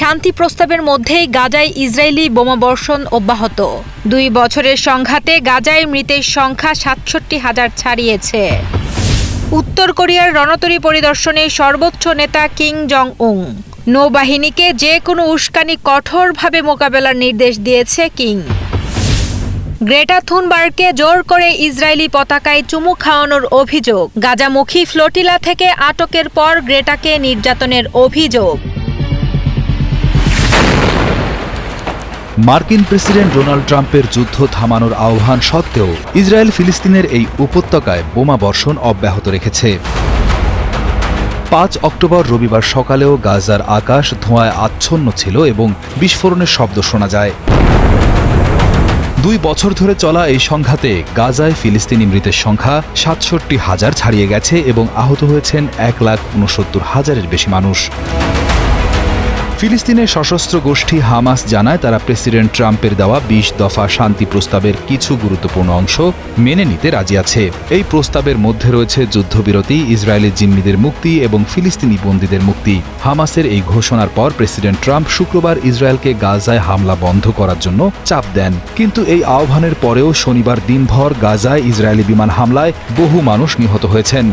শান্তি প্রস্তাবের মধ্যেই গাজায় ইসরায়েলি বোমাবর্ষণ অব্যাহত। দুই বছরের সংঘাতে গাজায় মৃতের সংখ্যা সাতষট্টি হাজার ছাড়িয়েছে। উত্তর কোরিয়ার রণতরী পরিদর্শনে সর্বোচ্চ নেতা কিং জং উং নৌবাহিনীকে যে কোনো উস্কানি কঠোরভাবে মোকাবেলার নির্দেশ দিয়েছে কিং গ্রেটা থুনবার্গকে জোর করে ইসরায়েলি পতাকায় চুমু খাওয়ানোর অভিযোগ। গাজামুখী ফ্লোটিলা থেকে আটকের পর গ্রেটাকে নির্যাতনের অভিযোগ। মার্কিন প্রেসিডেন্ট ডোনাল্ড ট্রাম্পের যুদ্ধ থামানোর আহ্বান সত্ত্বেও ইসরায়েল ফিলিস্তিনের এই উপত্যকায় বোমা বর্ষণ অব্যাহত রেখেছে। পাঁচ অক্টোবর রবিবার সকালেও গাজার আকাশ ধোঁয়ায় আচ্ছন্ন ছিল এবং বিস্ফোরণের শব্দ শোনা যায়। দুই বছর ধরে চলা এই সংঘাতে গাজায় ফিলিস্তিনি মৃতের সংখ্যা সাতষট্টি হাজার ছাড়িয়ে গেছে এবং আহত হয়েছেন এক লাখ উনসত্তর হাজারের বেশি মানুষ। ফিলিস্তিনের সশস্ত্র গোষ্ঠী হামাস জানায় তারা প্রেসিডেন্ট ট্রাম্পের দেওয়া বিশ দফা শান্তি প্রস্তাবের কিছু গুরুত্বপূর্ণ অংশ মেনে নিতে রাজি আছে। এই প্রস্তাবের মধ্যে রয়েছে যুদ্ধবিরতি, ইসরায়েলি জিম্মিদের মুক্তি এবং ফিলিস্তিনি বন্দীদের মুক্তি। হামাসের এই ঘোষণার পর প্রেসিডেন্ট ট্রাম্প শুক্রবার ইসরায়েলকে গাজায় হামলা বন্ধ করার জন্য চাপ দেন। কিন্তু এই আহ্বানের পরেও শনিবার দিনভর গাজায় ইসরায়েলি বিমান হামলায় বহু মানুষ নিহত হয়েছেন।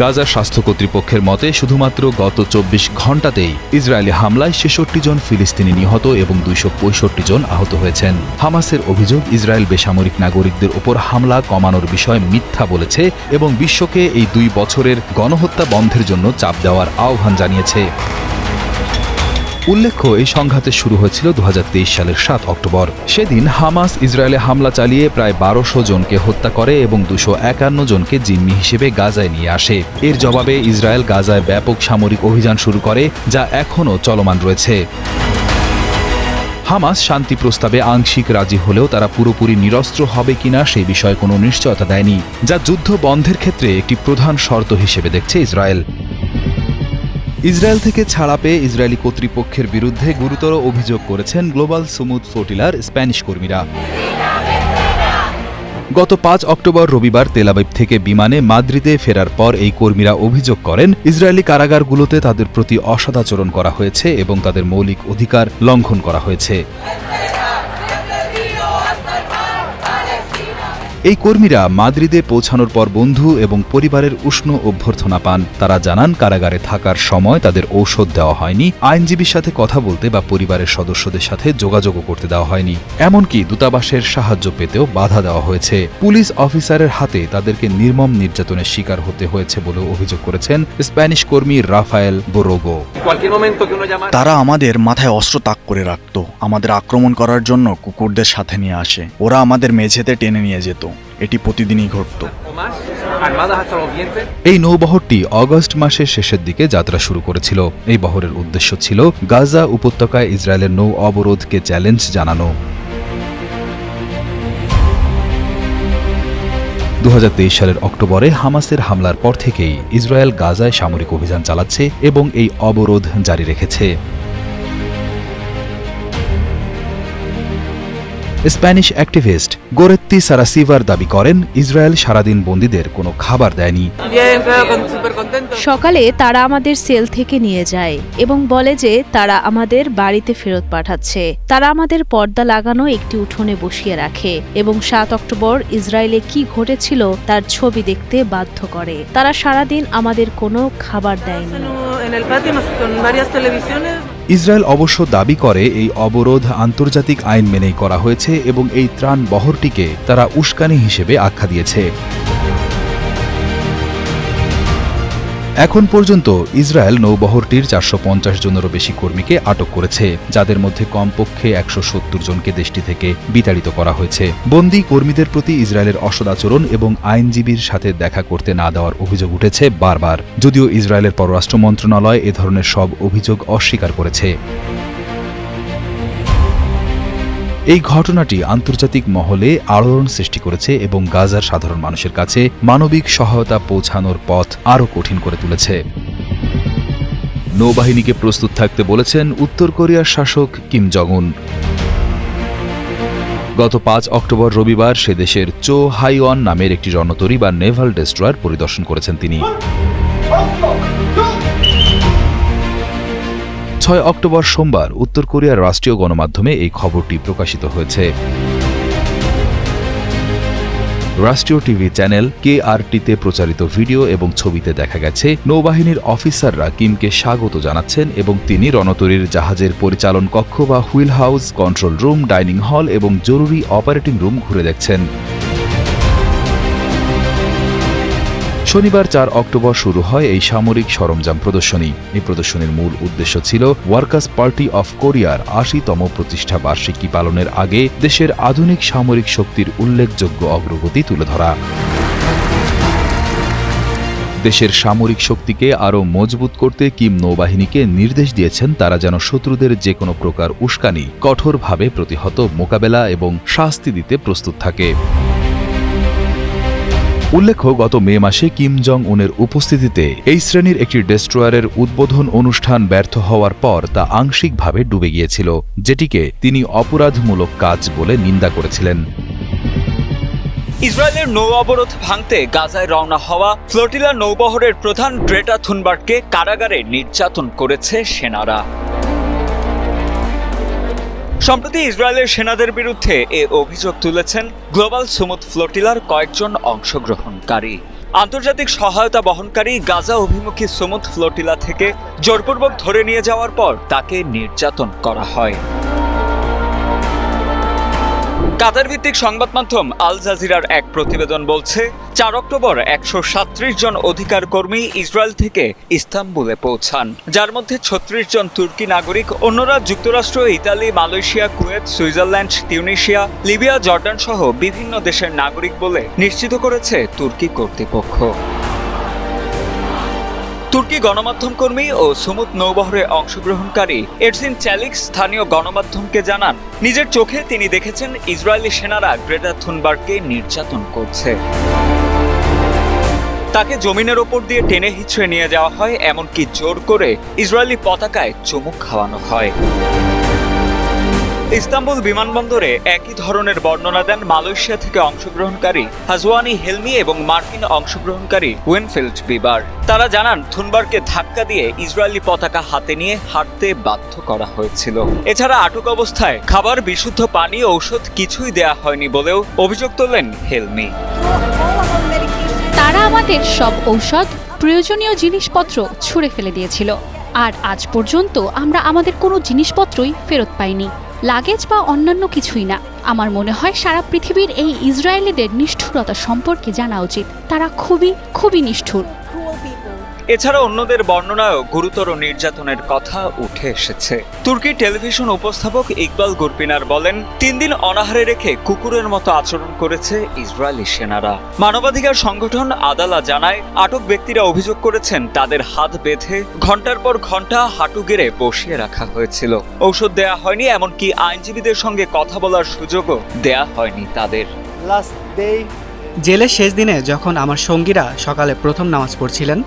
গাজা স্বাস্থ্য কর্তৃপক্ষের মতে শুধুমাত্র গত চব্বিশ ঘণ্টাতেই ইসরায়েলি হামলায় ছেষট্টি জন ফিলিস্তিনি নিহত এবং দুইশো পঁয়ষট্টি জন আহত হয়েছেন। হামাসের অভিযোগ, ইসরায়েল বেসামরিক নাগরিকদের ওপর হামলা কমানোর বিষয়ে মিথ্যা বলেছে এবং বিশ্বকে এই দুই বছরের গণহত্যা বন্ধের জন্য চাপ দেওয়ার আহ্বান জানিয়েছে। উল্লেখ্য, এই সংঘাতে শুরু হয়েছিল দু হাজার তেইশ সালের সাত অক্টোবর। সেদিন হামাস ইসরায়েলে হামলা চালিয়ে প্রায় বারোশো জনকে হত্যা করে এবং দুশো একান্ন জনকে জিম্মি হিসেবে গাজায় নিয়ে আসে। এর জবাবে ইসরায়েল গাজায় ব্যাপক সামরিক অভিযান শুরু করে, যা এখনও চলমান রয়েছে। হামাস শান্তি প্রস্তাবে আংশিক রাজি হলেও তারা পুরোপুরি নিরস্ত্র হবে কিনা সেই বিষয়ে কোনো নিশ্চয়তা দেয়নি, যা যুদ্ধ বন্ধের ক্ষেত্রে একটি প্রধান শর্ত হিসেবে দেখছে ইসরায়েল। ইসরায়েল থেকে ছাড়া পেয়ে ইসরায়েলি কর্তৃপক্ষের বিরুদ্ধে গুরুতর অভিযোগ করেছেন গ্লোবাল সুমুদ ফ্লোটিলার স্প্যানিশ কর্মীরা। গত পাঁচ অক্টোবর রবিবার তেলাবিব থেকে বিমানে মাদ্রিদে ফেরার পর এই কর্মীরা অভিযোগ করেন, ইসরায়েলি কারাগারগুলোতে তাদের প্রতি অসদাচরণ করা হয়েছে এবং তাদের মৌলিক অধিকার লঙ্ঘন করা হয়েছে। এই কর্মীরা মাদ্রিদে পৌঁছানোর পর বন্ধু এবং পরিবারের উষ্ণ অভ্যর্থনা পান। তারা জানান কারাগারে থাকার সময় তাদের ঔষধ দেওয়া হয়নি। আইনজীবীর সাথে কথা বলতে বা পরিবারের সদস্যদের সাথে যোগাযোগও করতে দেওয়া হয়নি। এমনকি দূতাবাসের সাহায্য পেতেও বাধা দেওয়া হয়েছে। পুলিশ অফিসারের হাতে তাদেরকে নির্মম নির্যাতনের শিকার হতে হয়েছে বলেও অভিযোগ করেছেন স্প্যানিশ কর্মী রাফায়েল বোরোগো। তারা আমাদের মাথায় অস্ত্র তাক করে রাখত। আমাদের আক্রমণ করার জন্য কুকুরদের সাথে নিয়ে আসে। ওরা আমাদের মেঝেতে টেনে নিয়ে যেত। এটি প্রতিদিনই ঘটতো। এই নৌবহরটি অগস্ট মাসের শেষের দিকে যাত্রা শুরু করেছিল। এই বহরের উদ্দেশ্য ছিল গাজা উপত্যকায় ইসরায়েলের নৌ অবরোধকে চ্যালেঞ্জ জানানো। দু হাজার তেইশ সালের অক্টোবরে হামাসের হামলার পর থেকেই ইসরায়েল গাজায় সামরিক অভিযান চালাচ্ছে এবং এই অবরোধ জারি রেখেছে। স্প্যানিশ অ্যাক্টিভিস্ট গোরেত্তি সারাসিভার দাবি করেন ইসরায়েল সারাদিন বন্দীদের কোনো খাবার দেয়নি. সকালে তারা আমাদের সেল থেকে নিয়ে যায় এবং বলে যে তারা আমাদের বাড়িতে ফেরত পাঠাচ্ছে। তারা আমাদের পর্দা লাগানো একটি উঠোনে বসিয়ে রাখে এবং সাত অক্টোবর ইসরায়েলে কি ঘটেছিল তার ছবি দেখতে বাধ্য করে। তারা সারাদিন আমাদের কোনো খাবার দেয়নি। ইসরায়েল অবশ্য দাবি করে, এই অবরোধ আন্তর্জাতিক আইন মেনেই করা হয়েছে এবং এই ত্রাণ বহরটিকে তারা উস্কানি হিসেবে আখ্যা দিয়েছে। এখন পর্যন্ত ইসরায়েল নৌবহরটির চারশো পঞ্চাশ জনেরও বেশি কর্মীকে আটক করেছে, যাদের মধ্যে কমপক্ষে একশো সত্তর জনকে দেশটি থেকে বিতাড়িত করা হয়েছে। বন্দি কর্মীদের প্রতি ইসরায়েলের অসদাচরণ এবং আইনজীবীর সাথে দেখা করতে না দেওয়ার অভিযোগ উঠেছে বারবার। যদিও ইসরায়েলের পররাষ্ট্র মন্ত্রণালয় এ ধরনের সব অভিযোগ অস্বীকার করেছে। এই ঘটনাটি আন্তর্জাতিক মহলে আলোড়ন সৃষ্টি করেছে এবং গাজার সাধারণ মানুষের কাছে মানবিক সহায়তা পৌঁছানোর পথ আরও কঠিন করে তুলেছে। নৌবাহিনীকে প্রস্তুত থাকতে বলেছেন উত্তর কোরিয়ার শাসক কিম জং গত পাঁচ অক্টোবর রবিবার সে দেশের চো হাইওয়ান নামের একটি রণতরী বা নেভাল ডেস্ট্রয়ার পরিদর্শন করেছেন তিনি। ছয় অক্টোবর সোমবার উত্তর কোরিয়ার রাষ্ট্রীয় গণমাধ্যমে এই খবরটি প্রকাশিত হয়েছে। রাষ্ট্রীয় টিভি চ্যানেল কে কেআরটিতে প্রচারিত ভিডিও এবং ছবিতে দেখা গেছে, নৌবাহিনীর অফিসাররা কিমকে স্বাগত জানাচ্ছেন এবং তিনি রণতরীর জাহাজের পরিচালন কক্ষ বা wheel house, control room, dining hall এবং জরুরি অপারেটিং রুম ঘুরে দেখছেন। শনিবার চার অক্টোবর শুরু হয় এই সামরিক সরঞ্জাম প্রদর্শনী। এই প্রদর্শনীর মূল উদ্দেশ্য ছিল ওয়ার্কার্স পার্টি অফ কোরিয়ার আশিতম প্রতিষ্ঠা বার্ষিকী পালনের আগে দেশের আধুনিক সামরিক শক্তির উল্লেখযোগ্য অগ্রগতি তুলে ধরা। দেশের সামরিক শক্তিকে আরও মজবুত করতে কিম নৌবাহিনীকে নির্দেশ দিয়েছেন তারা যেন শত্রুদের যে কোনো প্রকার উস্কানি, কঠোরভাবে প্রতিহত মোকাবেলা এবং শাস্তি দিতে প্রস্তুত থাকে। উল্লেখ্য, গত মে মাসে কিম জং উনের উপস্থিতিতে এই শ্রেণির একটি ডেস্ট্রয়ারের উদ্বোধন অনুষ্ঠান ব্যর্থ হওয়ার পর তা আংশিকভাবে ডুবে গিয়েছিল, যেটিকে তিনি অপরাধমূলক কাজ বলে নিন্দা করেছিলেন। ইসরায়েলের নৌ অবরোধ ভাঙতে গাজায় রওনা হওয়া ফ্লোটিলা নৌবহরের প্রধান গ্রেটা থুনবার্গকে কারাগারে নির্যাতন করেছে সেনারা। সম্প্রতি ইসরায়েলের সেনাদের বিরুদ্ধে এ অভিযোগ তুলেছেন গ্লোবাল সুমুদ ফ্লোটিলার কয়েকজন অংশগ্রহণকারী। আন্তর্জাতিক সহায়তা বহনকারী গাজা অভিমুখী সুমুদ ফ্লোটিলা থেকে জোরপূর্বক ধরে নিয়ে যাওয়ার পর তাকে নির্যাতন করা হয়। কাতার ভিত্তিক সংবাদ মাধ্যম আল জাজিরার এক প্রতিবেদন বলছে, চার অক্টোবর একশো জন অধিকার কর্মী ইসরায়েল থেকে ইস্তাম্বুলে পৌঁছান। যার মধ্যে ছত্রিশ জন তুর্কি নাগরিক, অন্যরা যুক্তরাষ্ট্র, Italy, Malaysia, Kuwait, Switzerland, Tunisia, Libya, Jordan সহ বিভিন্ন দেশের নাগরিক বলে নিশ্চিত করেছে তুর্কি কর্তৃপক্ষ। তুর্কি গণমাধ্যম কর্মী ও সুমুত নৌবহরে অংশগ্রহণকারী এরসিন চ্যালিক্স স্থানীয় গণমাধ্যমকে জানান, নিজের চোখে তিনি দেখেছেন ইসরায়েলি সেনারা গ্রেটা থুনবার্গকে নির্যাতন করছে। তাকে জমিনের ওপর দিয়ে টেনে হিচড়ে নিয়ে যাওয়া হয়, এমনকি জোর করে ইসরায়েলি পতাকায় চুমুক খাওয়ানো হয়। ইস্তাম্বুল বিমানবন্দরে একই ধরনের বর্ণনা দেন মালয়েশিয়া থেকে অংশগ্রহণকারী হাজওয়ানি হেলমি এবং মার্কিন অংশগ্রহণকারী উইনফিল্ড বিবার। তারা জানান থুনবার্গকে ধাক্কা দিয়ে ইসরায়েলি পতাকা হাতে নিয়ে হাঁটতে বাধ্য করা হয়েছিল। এছাড়া আটক অবস্থায় খাবার, বিশুদ্ধ পানি ঔষধ কিছুই দেয়া হয়নি বলেও অভিযোগ তোলেন হেলমি। তারা আমাদের সব ঔষধ, প্রয়োজনীয় জিনিসপত্র ছুঁড়ে ফেলে দিয়েছিল। আর আজ পর্যন্ত আমরা আমাদের কোনো জিনিসপত্রই ফেরত পাইনি। লাগেজ বা অন্যান্য কিছুই না। আমার মনে হয় সারা পৃথিবীর এই ইসরায়েলিদের নিষ্ঠুরতা সম্পর্কে জানা উচিত। তারা খুবই খুবই নিষ্ঠুর। এছাড়া অন্যদের বর্ণনায়ও গুরুতর নির্যাতনের কথা উঠে এসেছে। তুর্কি টেলিভিশন উপস্থাপক ইকবাল গুরপিনার বলেন তিন দিন অনাহারে রেখে কুকুরের মতো আচরণ করেছে ইসরায়েলি সেনারা। মানবাধিকার সংগঠন আদালা জানায় আটক ব্যক্তিরা অভিযোগ করেছেন তাদের হাত বেঁধে ঘণ্টার পর ঘণ্টা হাঁটু গেড়ে বসিয়ে রাখা হয়েছিল। ঔষধ দেয়া হয়নি এমনকি আইনজীবীদের সঙ্গে কথা বলার সুযোগও দেয়া হয়নি তাদের। জেলের শেষ দিনে যখন আমার সঙ্গীরা সকালে প্রথম নামাজ পড়ছিলেন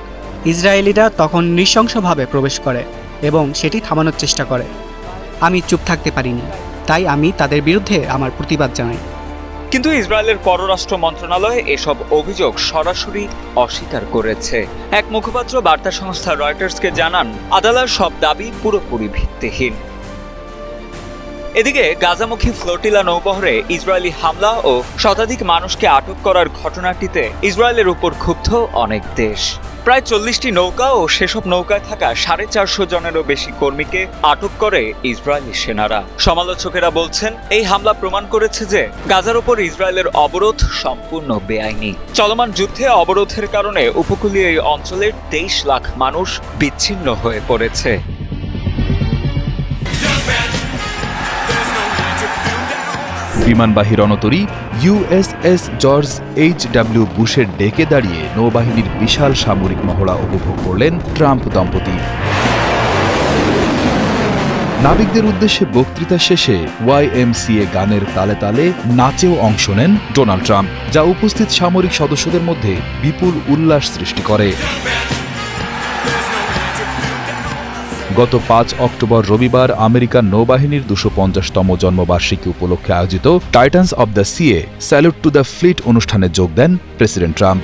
ইসরায়েলিরা তখন নৃশংসভাবে প্রবেশ করে এবং সেটি থামানোর চেষ্টা করে। আমি চুপ থাকতে পারিনি, তাই আমি তাদের বিরুদ্ধে আমার প্রতিবাদ জানাই। কিন্তু ইসরায়েলের পররাষ্ট্র মন্ত্রণালয় এসব অভিযোগ সরাসরি অস্বীকার করেছে। এক মুখপাত্র বার্তা সংস্থা রয়টার্সকে জানান আদালার সব দাবি পুরোপুরি ভিত্তিহীন। এদিকে গাজামুখী ফ্লোটিলা নৌবহরে ইসরায়েলি হামলা ও শতাধিক মানুষকে আটক করার ঘটনাটিতে ইসরায়েলের উপর ক্ষুব্ধ অনেক দেশ। প্রায় চল্লিশটি নৌকা ও সেসব নৌকায় থাকা সাড়ে চারশো জনেরও বেশি কর্মীকে আটক করে ইসরায়েলি সেনারা। সমালোচকেরা বলছেন, এই হামলা প্রমাণ করেছে যে গাজার ওপর ইসরায়েলের অবরোধ সম্পূর্ণ বেআইনি। চলমান যুদ্ধে অবরোধের কারণে উপকূলীয় এই অঞ্চলের তেইশ লাখ মানুষ বিচ্ছিন্ন হয়ে পড়েছে। বিমানবাহী রণতরী ইউএসএস জর্জ এইচ ডাব্লিউ বুশের ডেকে দাঁড়িয়ে নৌবাহিনীর বিশাল সামরিক মহড়া উপভোগ করলেন ট্রাম্প দম্পতি। নাবিকদের উদ্দেশ্যে বক্তৃতা শেষে ওয়াইএমসিএ গানের তালে তালে নাচেও অংশ নেন ডোনাল্ড ট্রাম্প, যা উপস্থিত সামরিক সদস্যদের মধ্যে বিপুল উল্লাস সৃষ্টি করে। গত পাঁচ অক্টোবর রবিবার আমেরিকার নৌবাহিনীর দুশো পঞ্চাশতম জন্মবার্ষিকী উপলক্ষে আয়োজিত Titans of the Sea Salute to the Fleet অনুষ্ঠানে যোগ দেন প্রেসিডেন্ট ট্রাম্প।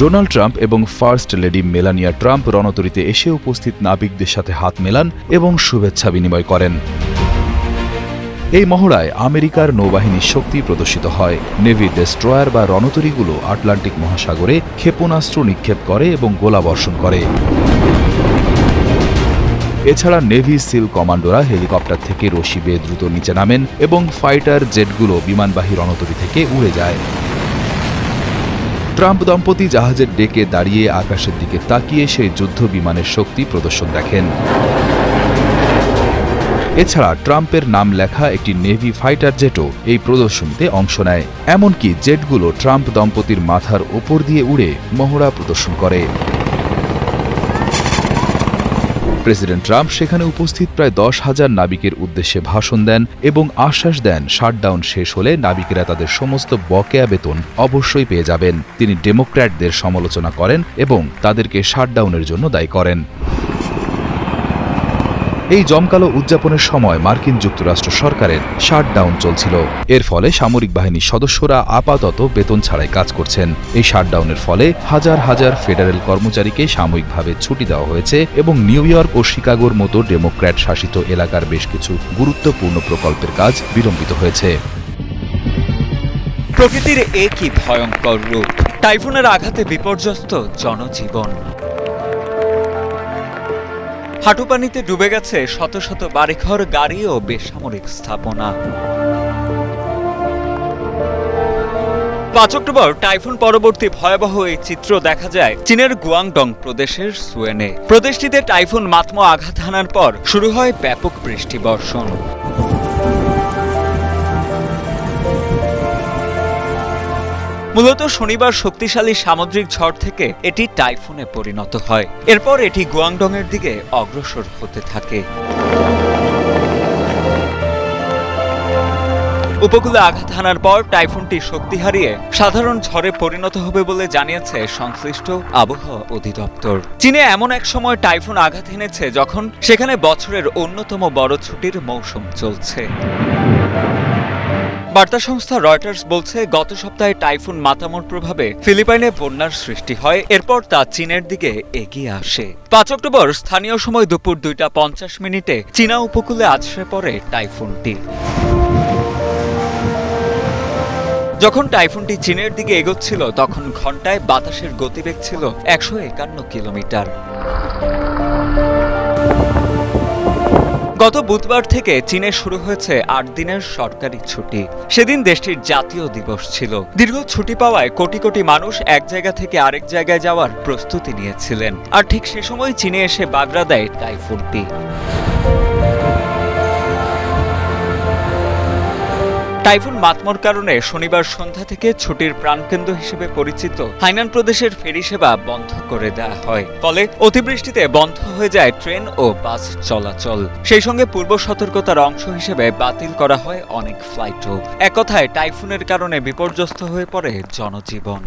ডোনাল্ড ট্রাম্প এবং ফার্স্ট লেডি মেলানিয়া ট্রাম্প রণতরিতে এসে উপস্থিত নাবিকদের সাথে হাত মেলান এবং শুভেচ্ছা বিনিময় করেন। এই মহড়ায় আমেরিকার নৌবাহিনীর শক্তি প্রদর্শিত হয়। নেভি ডেস্ট্রয়ার বা রণতরীগুলো আটলান্টিক মহাসাগরে ক্ষেপণাস্ত্র নিক্ষেপ করে এবং গোলাবর্ষণ করে। এছাড়া নেভি সিল কমান্ডোরা হেলিকপ্টার থেকে রশি বেয়ে দ্রুত নিচে নামেন এবং ফাইটার জেটগুলো বিমানবাহী রণতরী থেকে উড়ে যায়। ট্রাম্প দম্পতি জাহাজের ডেকে দাঁড়িয়ে আকাশের দিকে তাকিয়ে সেই যুদ্ধ বিমানের শক্তি প্রদর্শন দেখেন। এছাড়া ট্রাম্পের নাম লেখা একটি নেভি ফাইটার জেটও এই প্রদর্শনীতে অংশ নেয়। এমনকি জেটগুলো ট্রাম্প দম্পতির মাথার ওপর দিয়ে উড়ে মহড়া প্রদর্শন করে। প্রেসিডেন্ট ট্রাম্প সেখানে উপস্থিত প্রায় দশ হাজার নাবিকের উদ্দেশ্যে ভাষণ দেন এবং আশ্বাস দেন, শাটডাউন শেষ হলে নাবিকেরা তাদের সমস্ত বকেয়া বেতন অবশ্যই পেয়ে যাবেন। তিনি ডেমোক্র্যাটদের সমালোচনা করেন এবং তাদেরকে শাটডাউনের জন্য দায়ী করেন। এই জমকালো উদযাপনের সময় মার্কিন যুক্তরাষ্ট্র সরকারের শাটডাউন চলছিল। এর ফলে সামরিক বাহিনীর সদস্যরা আপাতত বেতন ছাড়াই কাজ করছেন। এই শাটডাউনের ফলে হাজার হাজার ফেডারেল কর্মচারীকে সাময়িকভাবে ছুটি দেওয়া হয়েছে এবং নিউ ইয়র্ক ও শিকাগোর মতো ডেমোক্র্যাট শাসিত এলাকার বেশ কিছু গুরুত্বপূর্ণ প্রকল্পের কাজ বিলম্বিত হয়েছে। প্রকৃতির একই ভয়ঙ্কর রূপ। টাইফুনের আঘাতে বিপর্যস্ত জনজীবন। হাঁটুপানিতে ডুবে গেছে শত শত বাড়িঘর, গাড়ি ও বেসামরিক স্থাপনা। পাঁচ অক্টোবর টাইফুন পরবর্তী ভয়াবহ এই চিত্র দেখা যায় চীনের গুয়াংডং প্রদেশের সুয়েনে। প্রদেশটিতে টাইফুন মাতম আঘাত হানার পর শুরু হয় ব্যাপক বৃষ্টি বর্ষণ মূলত শনিবার শক্তিশালী সামুদ্রিক ঝড় থেকে এটি টাইফুনে পরিণত হয়। এরপর এটি গুয়াংডং এর দিকে অগ্রসর হতে থাকে। উপকূলে আঘাত হানার পর টাইফুনটি শক্তি হারিয়ে সাধারণ ঝড়ে পরিণত হবে বলে জানিয়েছে সংশ্লিষ্ট আবহাওয়া অধিদপ্তর। চীনে এমন এক সময় টাইফুন আঘাত হেনেছে যখন সেখানে বছরের অন্যতম বড় ছুটির মৌসুম চলছে। বার্তা সংস্থা রয়টার্স বলছে, গত সপ্তাহে টাইফুন মাতামোর প্রভাবে ফিলিপাইনে বন্যার সৃষ্টি হয়, এরপর তা চীনের দিকে এগিয়ে আসে। পাঁচ অক্টোবর স্থানীয় সময় দুপুর দুইটা পঞ্চাশ মিনিটে চীনা উপকূলে আছড়ে পড়ে টাইফুনটি। যখন টাইফুনটি চীনের দিকে এগোচ্ছিল, তখন ঘন্টায় বাতাসের গতিবেগ ছিল একশো একান্ন কিলোমিটার। গত বুধবার থেকে চীনে শুরু হয়েছে আট দিনের সরকারি ছুটি। সেদিন দেশটির জাতীয় দিবস ছিল। দীর্ঘ ছুটি পাওয়ায় কোটি কোটি মানুষ এক জায়গা থেকে আরেক জায়গায় যাওয়ার প্রস্তুতি নিয়েছিলেন। আর ঠিক সে সময় চীনে এসে বাগড়া দেয় টাইফুনটি টাইফুন মাতমোর কারণে শনিবার সন্ধ্যা থেকে ছুটির প্রাণকেন্দ্র হিসেবে পরিচিত হাইনান প্রদেশের ফেরি সেবা বন্ধ করে দেওয়া হয়। ফলে অতিবৃষ্টিতে বন্ধ হয়ে যায় ট্রেন ও বাস চলাচল। সেই সঙ্গে পূর্ব সতর্কতার অংশ হিসেবে বাতিল করা হয় অনেক ফ্লাইটও এক কথায় টাইফুনের কারণে বিপর্যস্ত হয়ে পড়ে জনজীবন।